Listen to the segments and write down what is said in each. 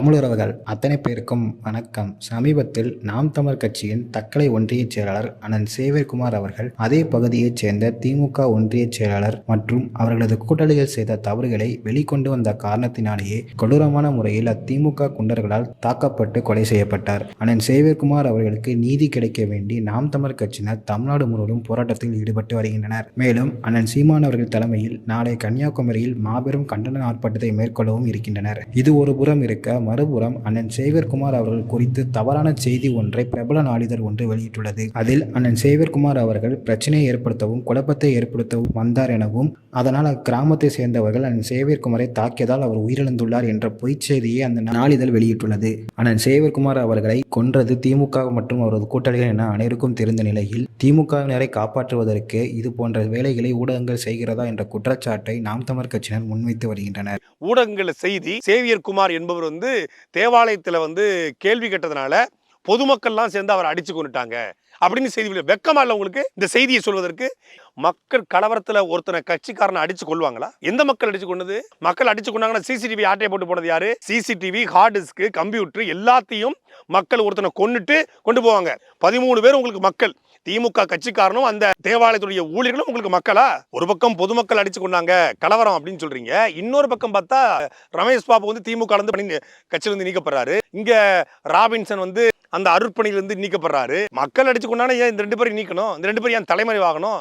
தமிழுறவுகள் அத்தனை பேருக்கும் வணக்கம். சமீபத்தில் நாம் தமிழ் கட்சியின் தக்கலை ஒன்றிய செயலாளர் அண்ணன் சேவியர்குமார் அவர்கள் அதே பகுதியைச் சேர்ந்த திமுக ஒன்றிய செயலாளர் மற்றும் அவர்களது கூட்டாளிகள் செய்த தவறுகளை வெளிக்கொண்டு வந்த காரணத்தினாலேயே கொடூரமான முறையில் அத்திமுக குண்டர்களால் தாக்கப்பட்டு கொலை செய்யப்பட்டார். அண்ணன் சேவியர்குமார் அவர்களுக்கு நீதி கிடைக்க வேண்டி நாம் தமிழ் கட்சியினர் தமிழ்நாடு முழுவதும் போராட்டத்தில் ஈடுபட்டு வருகின்றனர். மேலும் அண்ணன் சீமான் அவர்கள் தலைமையில் நாளை கன்னியாகுமரியில் மாபெரும் கண்டன ஆர்ப்பாட்டத்தை மேற்கொள்ளவும் இருக்கின்றனர். இது ஒரு புறம் இருக்க மறுபுறம் அண்ணன் சேவியர்குமார் அவர்கள் குறித்து தவறான செய்தி ஒன்றை பிரபல நாளிதழ் ஒன்று வெளியிட்டுள்ளது. அதில் அண்ணன் சேவியர்குமார் அவர்கள் பிரச்சனையை ஏற்படுத்தவும் குழப்பத்தை ஏற்படுத்தவும் வந்தார் எனவும் அதனால் அக்கிராமத்தை சேர்ந்தவர்கள் அண்ணன் சேவியர்குமாரை தாக்கியதால் அவர் உயிரிழந்துள்ளார் என்ற பொய்ச் செய்தியை அந்த நாளிதழ் வெளியிட்டுள்ளது. அண்ணன் சேவர்குமார் அவர்களை கொன்றது திமுக மற்றும் அவரது கூட்டாளிகள் என அனைவருக்கும் தெரிந்த நிலையில் திமுகவினரை காப்பாற்றுவதற்கு இது போன்ற வேலைகளை ஊடகங்கள் செய்கிறதா என்ற குற்றச்சாட்டை நாம் தமிழ் கட்சியினர் முன்வைத்து வருகின்றனர். ஊடகங்கள் செய்தி சேவியர் குமார் என்பவர் வந்து தேவாலயத்தில் வந்து கேள்வி கேட்டதுனால பொதுமக்கள்லாம் சேர்ந்து அவரை அடிச்சு கொண்டுட்டாங்க அப்படின்னு செய்தி வெளி- வெக்கமா இல்லை உங்களுக்கு? இந்த செய்தியை சொல்வதற்கு மக்கள் கலவரத்தில் ஒருத்தனை கட்சிக்காரனை அடிச்சு கொள்வாங்களா எந்த மக்கள் அடிச்சு கொண்டது மக்கள் அடிச்சு கொண்டாங்கன்னா சிசிடிவி ஆட்டையை போட்டு போனது யாரு? சிசிடிவி ஹார்ட் டிஸ்க் கம்ப்யூட்டர் எல்லாத்தையும் மக்கள் ஒருத்தனை கொண்டுட்டு கொண்டு போவாங்க. பதிமூணு பேர் உங்களுக்கு மக்கள். திமுக கட்சிக்காரனும் அந்த தேவாலயத்துடைய ஊழியர்களும் உங்களுக்கு மக்களா? ஒரு பக்கம் பொதுமக்கள் அடிச்சு கொண்டாங்க கலவரம் அப்படின்னு சொல்றீங்க. இன்னொரு பக்கம் பார்த்தா ரமேஷ் பாபு வந்து திமுக கட்சியிலிருந்து நீக்கப்படுறாரு. இங்க ராபின்சன் வந்து அந்த அருட்பணியிலிருந்து நீக்கப்படுறாரு. மக்கள் அடிச்சு கொண்டானே ஏன் இந்த ரெண்டு பேரும் நீக்கணும்? இந்த ரெண்டு பேரும் ஏன் தலைமறைவாகணும்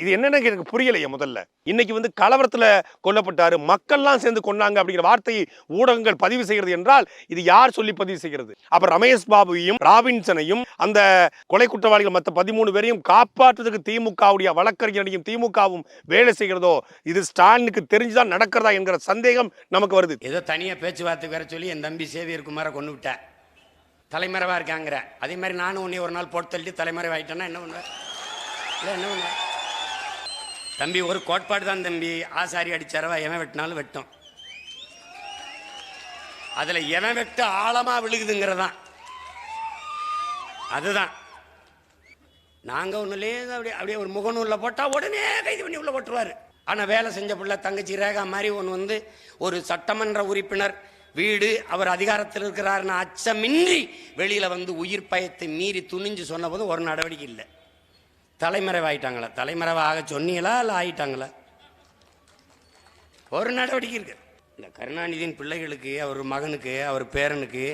இது என்னென்னு எனக்கு புரியலையே முதல்ல. இன்னைக்கு வந்து கலவரத்தில் கொல்லப்பட்டாரு. மக்கள்லாம் சேர்ந்து கொண்டாங்க அப்படிங்கிற வார்த்தையை ஊடகங்கள் பதிவு செய்கிறது என்றால் இது யார் சொல்லி பதிவு செய்கிறது? அப்ப ரமேஷ் பாபுவையும் ராபின்சனையும் அந்த கொலை குற்றவாளிகள் மற்ற பதிமூணு பேரையும் காப்பாற்றுறதுக்கு திமுகவுடைய வழக்கறிஞரையும் திமுகவும் வேலை செய்கிறதோ இது ஸ்டாலினுக்கு தெரிஞ்சுதான் நடக்கிறதா என்கிற சந்தேகம் நமக்கு வருது. ஏதோ தனியாக பேச்சுவார்த்தை வேற சொல்லி என் தம்பி சேவியர் குமாரை கொண்டு விட்டேன். தலைமறைவாக இருக்காங்கிற. அதே மாதிரி நானும் உன்னை ஒரு நாள் போட்டு தள்ளி தலைமறைவாயிட்டேன்னா என்ன பண்ணுவேன்? இல்லை என்ன பண்ணுவேன்? தம்பி ஒரு கோட்பாடு தான் தம்பி. ஆசாரி அடிச்சாரவா? எவன் வெட்டினாலும் வெட்டும். அதில் எவன் வெட்டு ஆழமாக விழுகுதுங்கிறதான். அதுதான். நாங்கள் ஒன்றும் லேசாக அப்படியே அப்படியே ஒரு முகநூலில் போட்டால் உடனே கைது பண்ணி உள்ளே போட்டுருவார். ஆனால் வேலை செஞ்ச பிள்ளை தங்கச்சி ரேகா மாதிரி ஒன்று வந்து ஒரு சட்டமன்ற உறுப்பினர் வீடு அவர் அதிகாரத்தில் இருக்கிறார்னு அச்சமின்றி வெளியில் வந்து உயிர் பயத்தை மீறி துணிஞ்சு சொன்னபோது ஒரு நடவடிக்கை இல்லை. தலைமறைவாயிட்டாங்களா? தலைமறைவாக சொன்னீங்களா இல்லை ஆயிட்டாங்களா? ஒரு நடவடிக்கை இருக்கு. இந்த கருணாநிதியின் பிள்ளைகளுக்கு அவர் மகனுக்கு அவர் பேரனுக்கு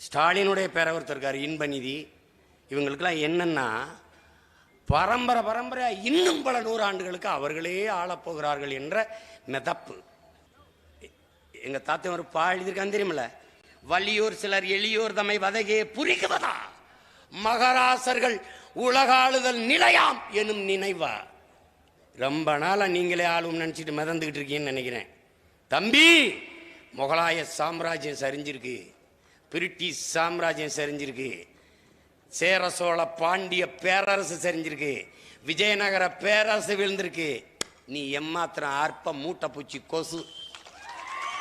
ஸ்டாலினுடைய பேர ஒருத்தர் இருக்கார் இன்பநிதி இவங்களுக்கெல்லாம் என்னென்னா பரம்பரை பரம்பரையாக இன்னும் பல நூறாண்டுகளுக்கு அவர்களே ஆளப்போகிறார்கள் என்ற மெதப்பு. எங்க தாத்தன் ஒரு பா எழுதியிருக்கான் தெரியுமில்ல? வலியோர் சிலர் எளியோர் தம்மை வதகே புரிகுவதா மகராசர்கள் உலகாளுதல் நிலையாம் எனும் நினைவா? ரொம்ப நாளா நீங்களே ஆளும் நினச்சிட்டு மிதந்துக்கிட்டு இருக்கீங்கன்னு நினைக்கிறேன். தம்பி முகலாய சாம்ராஜ்யம் சரிஞ்சிருக்கு. பிரிட்டிஷ் சாம்ராஜ்யம் சரிஞ்சிருக்கு. சேர சோழ பாண்டிய பேரரசு சரிஞ்சிருக்கு. விஜயநகர பேரரசு விழுந்திருக்கு. நீ எம்மாத்திரம் அற்ப மூட்டை பூச்சி கொசு